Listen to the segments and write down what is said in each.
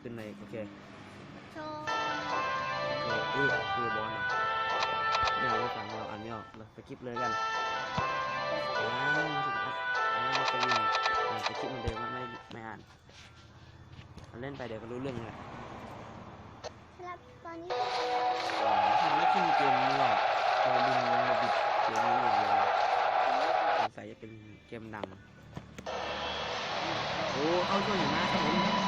ขึ้นในโอเคโชว์อือคือบอลไม่เอาไม่ฟังเราอ่านไม่ออกเราไปคลิปเลยกันอ่ามาถึงอะอ่ามาไปยิงไปคลิปมันเดิมว่าไม่ไม่อ่านเล่นไปเดี๋ยวก็รู้เรื่องเลยครับตอนนี้ทำไม่ขึ้นเกมนี้หรอกเราดึงมาบิดเกมนี้หมดเลยสสัจะเป็นเกมดังโอ้เข้าช่วยอยู่หน้ครับผม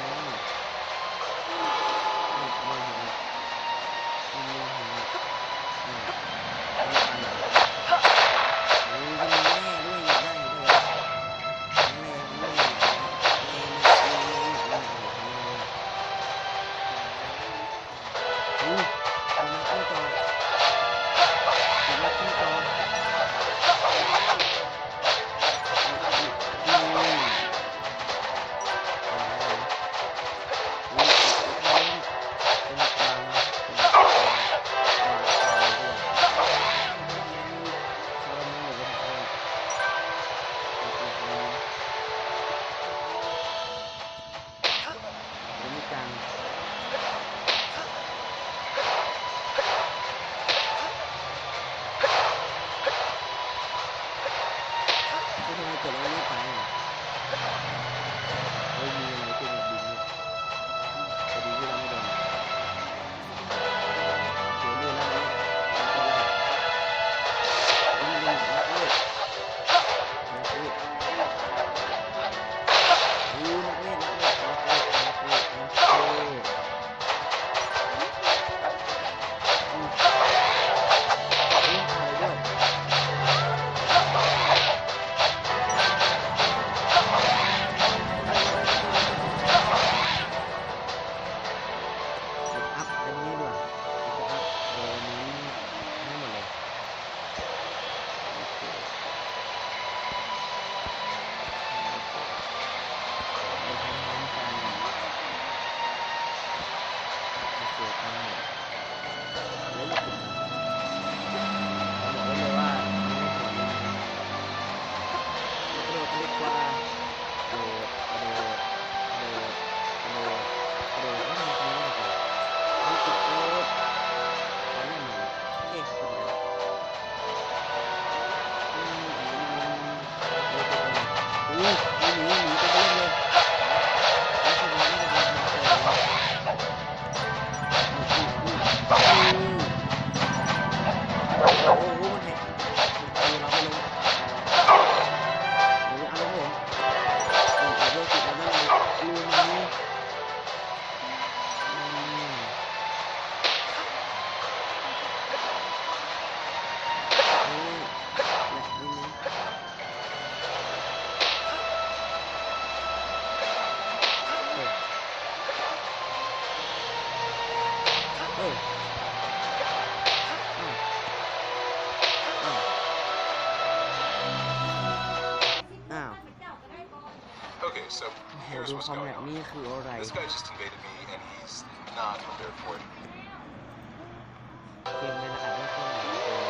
เปิดแล้วไม่ไป คอมแบ going ท on. นี่คืออะไร This guy just invaded me, and he's not prepared for it. เกมในรหัสไม่ค่อยเหมือนเดิม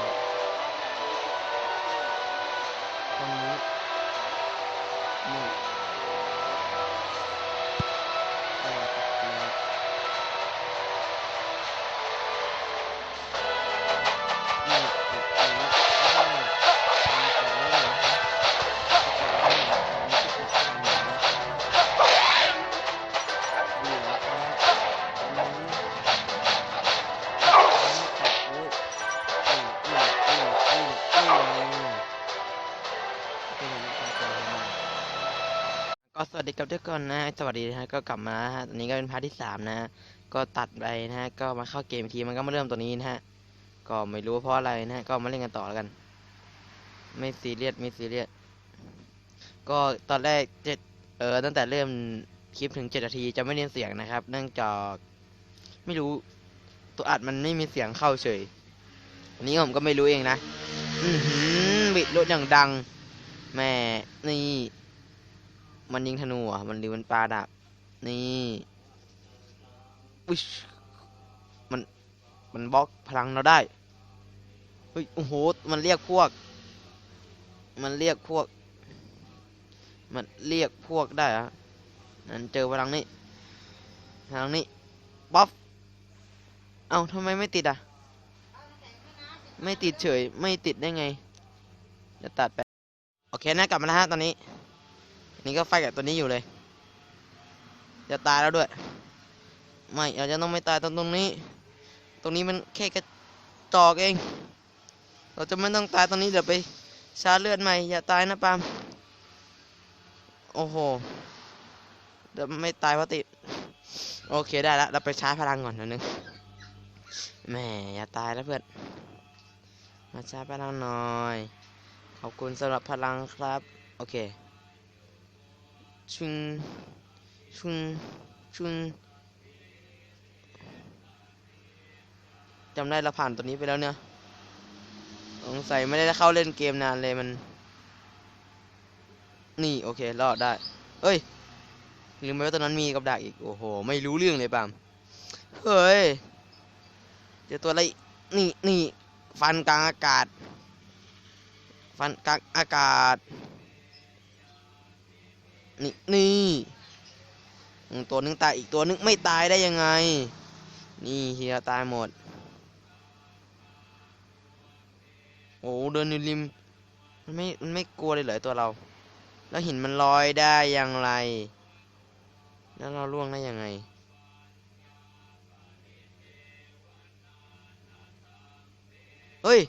ตรง ก็สวัสดีกับทุกคนนะสวัสดีนะฮะก็กลับมาฮะตอนนี้ก็เป็นพาร์ทที่สามนะก็ตัดไปนะฮะก็มาเข้าเกมอีกทีมันก็มาเริ่มตัวนี้นะฮะก็ไม่รู้เพราะอะไรนะฮะก็มาเล่นกันต่อแล้วกัน ไม่ซีเรียสไม่ซีเรียสก็ตอนแรกเจ็ดเออตั้งแต่เริ่มคลิปถึงเจ็ดนาทีจะไม่เล่นเสียงนะครับ เนื่องจากไม่รู้ตัวอัดมันไม่มีเสียงเข้าเฉยอันนี้ผมก็ไม่รู้เองนะอือหือบิดรถอย่างดังแม่นี่ มันยิงธนูอะมันหรือมันปลาดับนี่อุ๊ยมันมันบล็อกพลังเราได้เฮ้ยโอ้โหมันเรียกพวก มันเรียกพวก มันเรียกพวกได้อะนั่นเจอพลังนี้พลังนี้บ๊อบเอ้าทำไมไม่ติดอะ ไม่ติดเฉย ไม่ติดได้ไงจะตัดไป โอเคนะกลับมาแล้วฮะตอนนี้ นี่ก็ไฟกับตัวนี้อยู่เลย จะตายแล้วด้วย ไม่เราจะต้องไม่ตายตรงตรงนี้ ตรงนี้มันแค่กระจอกเอง เราจะไม่ต้องตายตรงนี้เดี๋ยวไปชาร์จเลือดใหม่อย่าตายนะปามโอ้โหเดี๋ยวไม่ตายเพราะติดโอเคได้แล้วเราไปชาร์จพลังก่อนนิดนึงแหม่อย่าตายแล้วเพื่อนมาชาร์จพลังหน่อยขอบคุณสำหรับพลังครับ โอเค ชุนชุนชุนจำได้เราผ่านตัวนี้ไปแล้วเนี่ยสงสัยไม่ได้เข้าเล่นเกมนานเลยมัน นี่โอเครอดได้ เอ้ยลืมไปว่าตอนนั้นมีกับดักอีก โอ้โห ไม่รู้เรื่องเลยปามเฮ้ย เจอตัวอะไร นี่นี่ฟันกลางอากาศ ฟันกลางอากาศ นี่นี่ตัวนึงตายอีกตัวนึงไม่ตายได้ยังไง นี่เฮียตายหมด โอ้เดินอยู่ริมมันไม่มันไม่กลัวเลยเหรอตัวเรา แล้วหินมันลอยได้อย่างไร แล้วเราล่วงได้ยังไงเฮ้ย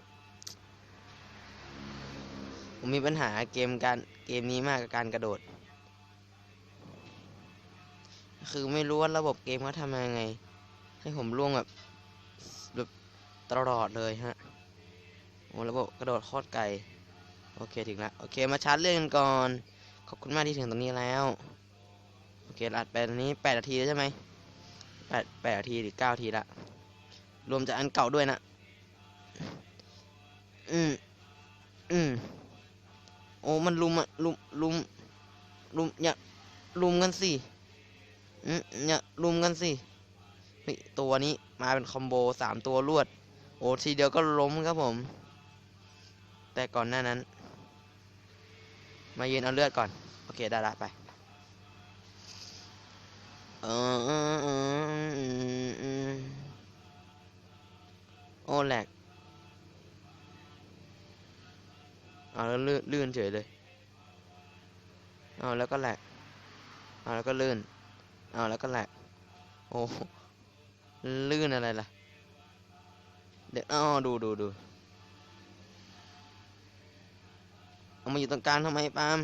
ผมมีปัญหาเกมการเกมนี้มากกับการกระโดด คือไม่รู้ว่าระบบเกมเขาทำยังไง ให้ผมล่วงแบบแบบตลอดเลยฮะโอ้ระบบกระโดดโคตรไกลโอเคถึงแล้วโอเคมาชาร์จเรื่องกันก่อน ขอบคุณมากที่ถึงตรงนี้แล้ว โอเคอัดไปตรงนี้แปดนาทีแล้วใช่ไหมแปดแปดนาทีหรือเก้านาทีละรวมจากอันเก่าด้วยนะ อืมอืมโอ้มันลุมอะลุมลุมลุมอย่าลุมกันสิ อืมอย่าลุมกันสิตัวนี้มาเป็นคอมโบสามตัวรวด โอ้ทีเดียวก็ล้มครับผม แต่ก่อนหน้านั้น มายืนเอาเลือดก่อน โอเคได้ละไปเออโอ้แหลกเอาแล้วลื่นลื่นเฉยเลยเอาแล้วก็แหลกเอาแล้วก็ลื่น เอาแล้วก็แหลกโอ้โหลื่นอะไรล่ะ เดี๋ยวอ้อดูดูดูเอามาอยู่ตรงกลางทำไมปาล์ม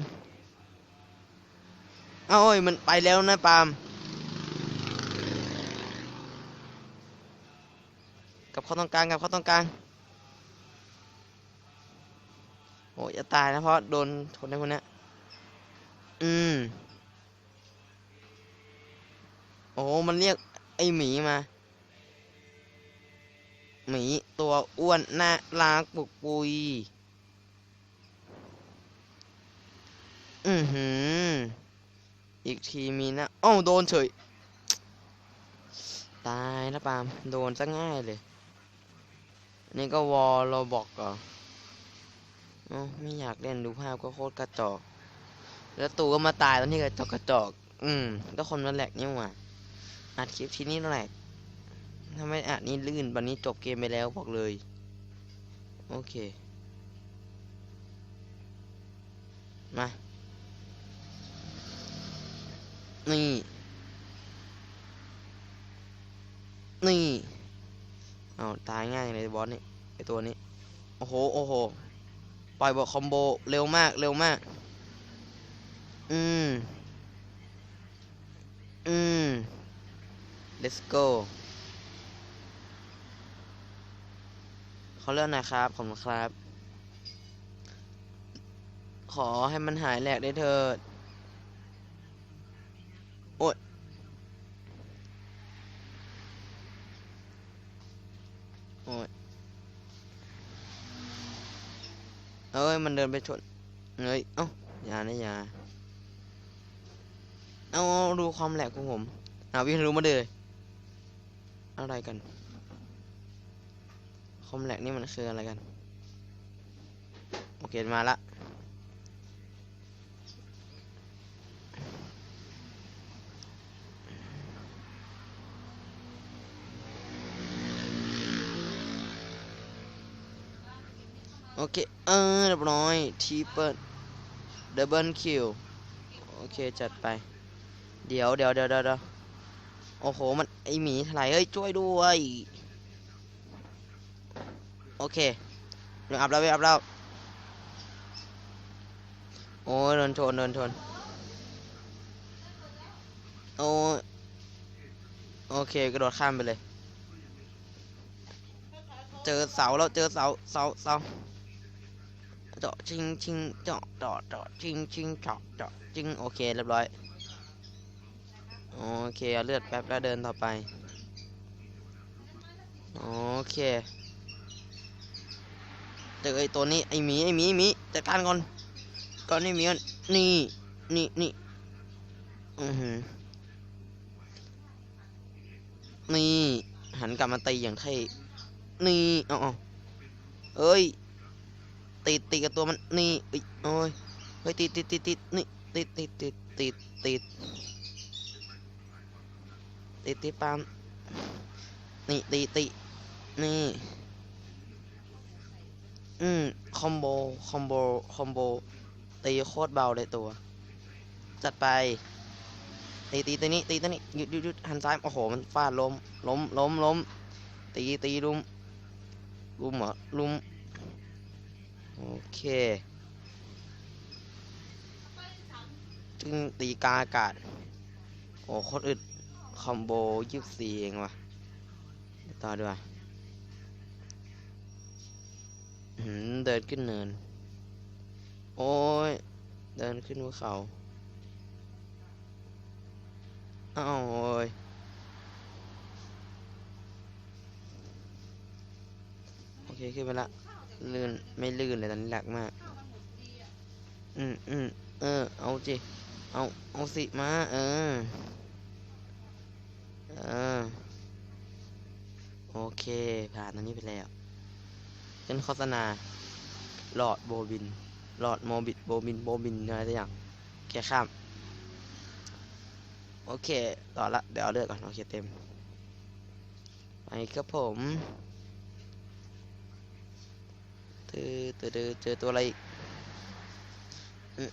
เอาโอ้ยมันไปแล้วนะปาล์มกับเขาตรงกลางกับเขาตรงกลางโอ้ยจะตายนะเพราะโดนคนในคนนี้อืม อ้มันเรียกไอหมีมา หมีตัวอ้วนน่ารักปุกปุย อือหือ อีกทีมีนะอ้าโดนเฉย ตายแล้วปาม โดนซะง่ายเลย นี่ก็วอลเราบอกเหรอเอ้ไม่อยากเล่นดูภาพก็โคตรกระจอก แล้วตูก็มาตายตอนที่กระจอกกระจอก อืม ก็คนมันแหลกนี่หว่า อัดคลิปที่นี่แหลกถ้าไม่อัดนี่ลื่นวันนี้จบเกมไปแล้วบอกเลย โอเค มา นี่ นี่ เอาตายง่ายเลยบอสนี่ไอตัวนี้ โอ้โห โอ้โห ปล่อยบอคอมโบ เร็วมาก เร็วมาก อืม อืม let's go เขาเลือกหนะครับขอบคุณครับ ขอให้มันหายแหลกได้เถิดโอ๊ยโอ๊ยเอ้ย มันเดินไปชนเฮ้ย เอ้าอย่านะอย่าเอาดูความแหลกของผม เอาวิ่งรู้มาเลย อะไรกันความแหลกนี่มันคืออะไรกัน โอเคมาละโอเค เออเรียบร้อยทีเปิดดับเบิลคิว โอเค จัดไป เดี๋ยวเดี๋ยวเดี๋ยวเดี๋ยว โอ้โห มันไอหมีถลายเฮ้ยช่วยด้วย โอเคเดี๋ยวอัพแล้วเว้ยอัพแล้ว โอ้ยโดนชนโดนชนโอ้โอเคกระโดดข้ามไปเลย เจอเสาแล้วเจอเสาเสาเสาเจาะชิงชิงเจาะเจาะเจาะชิงชิงเจาะเจาะชิงโอเคเรียบร้อย โอเคเอาเลือดแป๊บแล้วเดินต่อไป โอเคเจอไอตัวนี้ไอหมีไอหมีไอหมีจัดการก่อนก่อนไอหมีก่อนนี่นี่นี่อือหือนี่หันกลับมาตีอย่างเท่นี่อ๋อเอ้ยติดติดกับตัวมันนี่เอ้ยโอ้ยเฮ้ยติดติดติดติดนี่ติดติดติดติดติด ติติปามนี่ตีตินี่อืมคอมโบคอมโบคอมโบตีโคตรเบาเลยตัว จัดไปตีตีตัวนี้ตีตัวนี้หยุดหยุดหยุดหันซ้ายโอ้โหมันฟาดล้มล้มล้มล้มตีตีลุมลุมเหรอลุมโอเคจึงตีกาอากาศโอ้โคตรอึด คอมโบยี่สี่เองวะต่อดีกว่าอื้อหือเดินขึ้นเนิน โอ้ย เดินขึ้นภูเขาอ้าวโอ้ยโอเค ขึ้นไปละ ลื่น ไม่ลื่นเลยตอนนี้หลักมาก อืมอืมเออ เอาจิ เอา เอาสิมา เออ เออ โอเค ผ่านอันนี้ไปแล้ว เป็นโฆษณา หลอดโบบิน หลอดโมบิดโบบิน โบบินอะไรสักอย่างโอเคข้าม โอเคต่อละ เดี๋ยวเลือกก่อน โอเค เต็ม ไปครับผมเจอเจอเจอเจอตัวอะไรอีก อื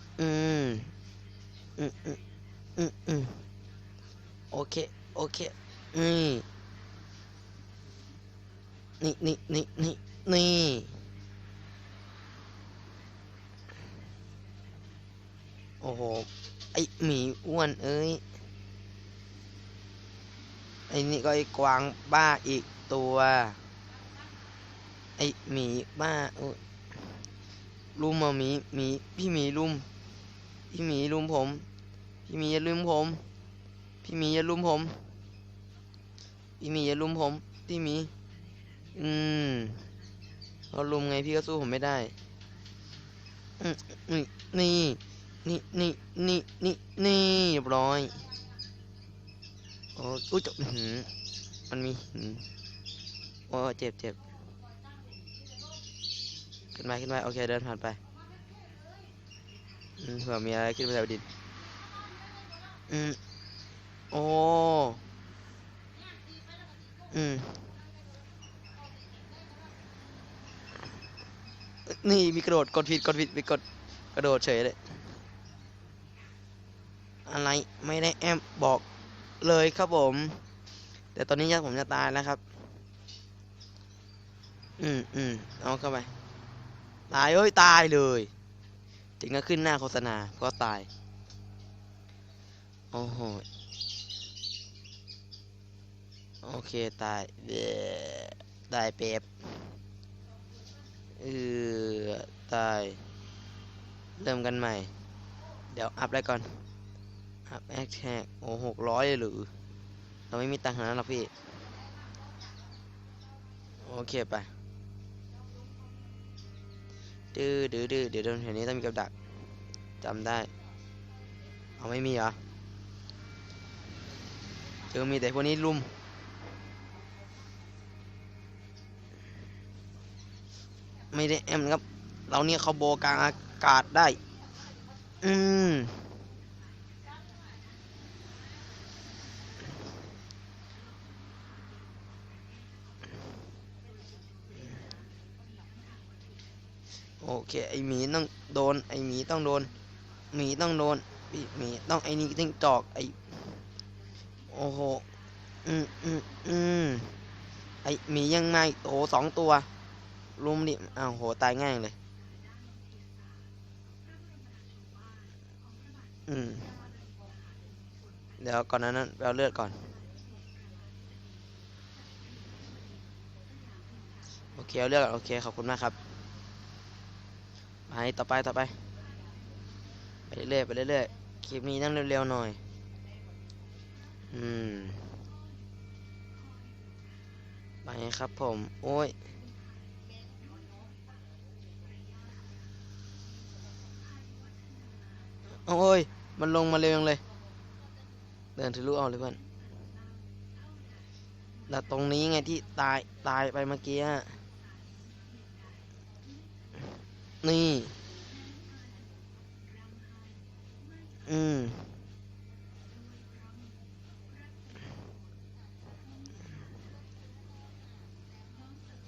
มอืมอืมอืมอืมโอเค โอเค นี่นี่นี่นี่นี่นี่โอ้โห ไอหมีอ้วนเอ้ย ไอนี่ก็ไอกวางบ้าอีกตัว ไอหมีบ้าลุมมาหมีหมีพี่หมีลุม พี่หมีลุมผม พี่หมีอย่าลืมผม พี่หมีอย่าลุมผม พี่มีอย่าลุมผมพี่มี อืมเขาลุมไงพี่ก็สู้ผมไม่ได้อืมนี่นี่นี่นี่นี่นี่เรียบร้อยโอ้ยจะอื้อหือมันมีโอ้เจ็บเจ็บขึ้นไปขึ้นไปโอเคเดินผ่านไปเผื่อมีอะไรขึ้นไปแถวดินอืมโอ้ อืม นี่มีกระโดดกดผิดกดผิดไปกดกระโดดเฉยเลย อะไรไม่ได้แอมบอกเลยครับผม แต่ตอนนี้ยักษ์ผมจะตายแล้วครับ อืมอืมเอาเข้าไป ตายเอ้ยตายเลยถึงก็ขึ้นหน้าโฆษณาก็ตาย โอ้โห โอเค ตายเบ้ตายเป๊บเออตาย เริ่มกันใหม่ เดี๋ยวอัพได้ก่อน อัพแอคแท็กโอ้หกร้อยเลยหรือ เราไม่มีตังค์ขนาดนั้นหรอกพี่ โอเคไปดื้อดื้อดื้อเดี๋ยวโดนแถวนี้ต้องมีกับดักจำได้ เอาไม่มีเหรอเจอมีแต่พวกนี้ลุ่ม ไม่ได้แอมครับ เราเนี่ยเขาโบกลางอากาศได้ อืมโอเค ไอหมีต้องโดน ไอหมีต้องโดน หมีต้องโดนหมีต้องไอนี่ต้องจอก ไอ โอ้โห อืมอืมอืมไอหมียังไม่โอ้สองตัว รุมดิอ้าวโหตายง่ายเลย อืม เดี๋ยวก่อนนั้นนั้นไปเอาเลือดก่อน โอเคเอาเลือดก่อนโอเคขอบคุณมากครับ ไปต่อไปต่อไป ไปเรื่อยๆไปเรื่อยๆคลิปนี้ต้องเร็วๆหน่อย อืม ไปครับผม โอ้ย โอ้ย มันลงมาเร็วจังเลย เดินทะลุเอาเลยเพื่อนแล้วตรงนี้ไงที่ตายตายไปเมื่อกี้ นี่อืม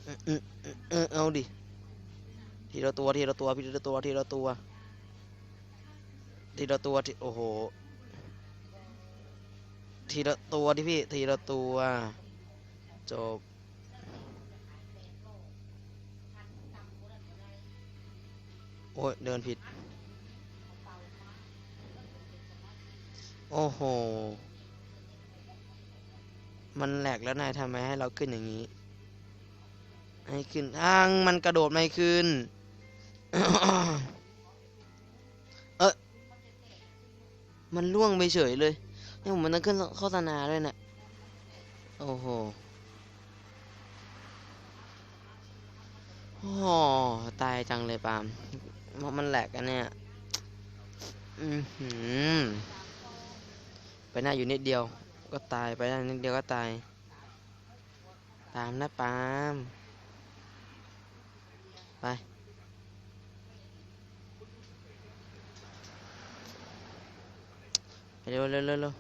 อืมอืมอืมเออเอาดิ ทีละตัว ทีละตัว ทีละตัว ทีละตัว ทีละตัวทีโอ้โห ทีละตัวที่พี่ ทีละตัว จบ โอ้ย เดินผิด โอ้โห มันแหลกแล้วนายทำไมให้เราขึ้นอย่างนี้ ให้ขึ้นทางมันกระโดดไม่ขึ้น มันล่วงไปเฉยเลยนี่ผมมันต้องขึ้นโฆษณาด้วยนะโอ้โหโอ้ตายจังเลยปามเพราะมันแหลกกันเนี่ยอือหือไปหน้าอยู่นิดเดียว ก็ตายไปหน้านิดเดียวก็ตาย ตามนะปาม ไป ไป เร็วเร็วเร็วเร็ว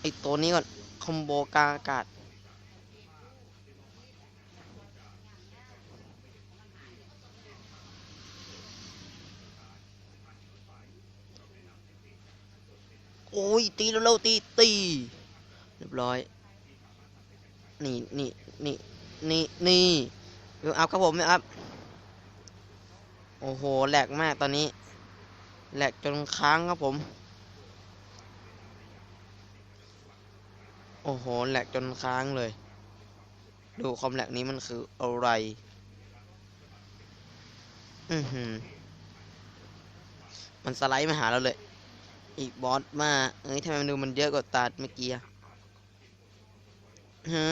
ไอตัวนี้ก่อน คอมโบกาอากาศ โอ้ย ตีเร็วๆตี ตี เรียบร้อย นี่นี่นี่นี่นี่เวลอัพครับผมเวลอัพ โอ้โห แหลกมากตอนนี้ แหลกจนค้างครับผม โอ้โหแหลกจนค้างเลย ดูคอมแหลกนี้มันคืออะไร อือหือ มันสไลด์มาหาเราเลย อีกบอสมา เอ้ยทำไมมันดูมันเยอะกว่าตาเมื่อกี้อะฮะ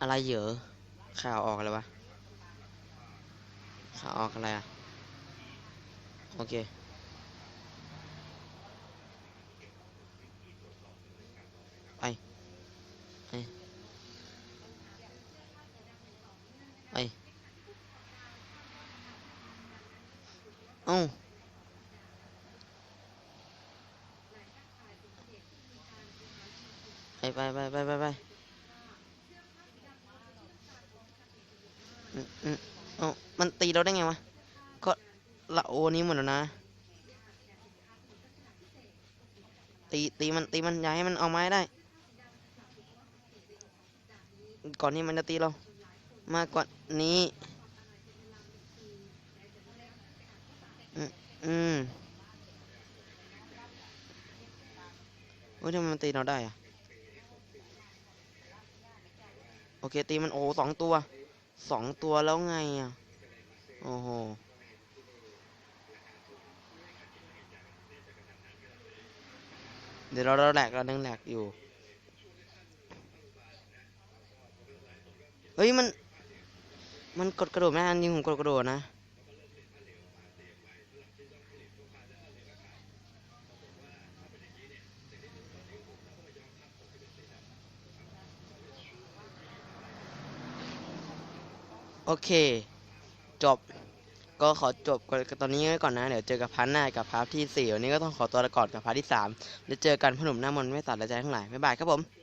อะไรเหรอข่าวออกอะไรวะ ขาออกอะไรอะ โอเค ไป ไป ไป เอ้าไปไปไปไปไปไปอืมอืมเอ้ามันตี เราได้ไงวะ ก็ละโอนี้หมดแล้วนะ ตีตีมันตีมันอย่าให้มันเอาไม้ได้ ก่อนที่มันจะตีเรา มากกว่านี้อืมอืมเฮ้ยทำไมมันตีเราได้อะโอเคตีมันโอ้สองตัวสองตัวแล้วไงอะ โอ้โหเดี๋ยวเราเราแหลกเรายังแหลกอยู่ เฮ้ยมัน มันกดกระโดดไม่ทันจริงผมกดกระโดดนะ โอเค จบ ก็ขอจบกันตอนนี้ไว้ก่อนนะ เดี๋ยวเจอกับพาร์ทหน้ากับพาร์ทที่สี่วันนี้ก็ต้องขอตัวลาก่อนกับพาร์ทที่สามแล้วเจอกันพอหนุ่มหน้ามนไม่ตัดและใจทั้งหลายบ๊ายบายครับผม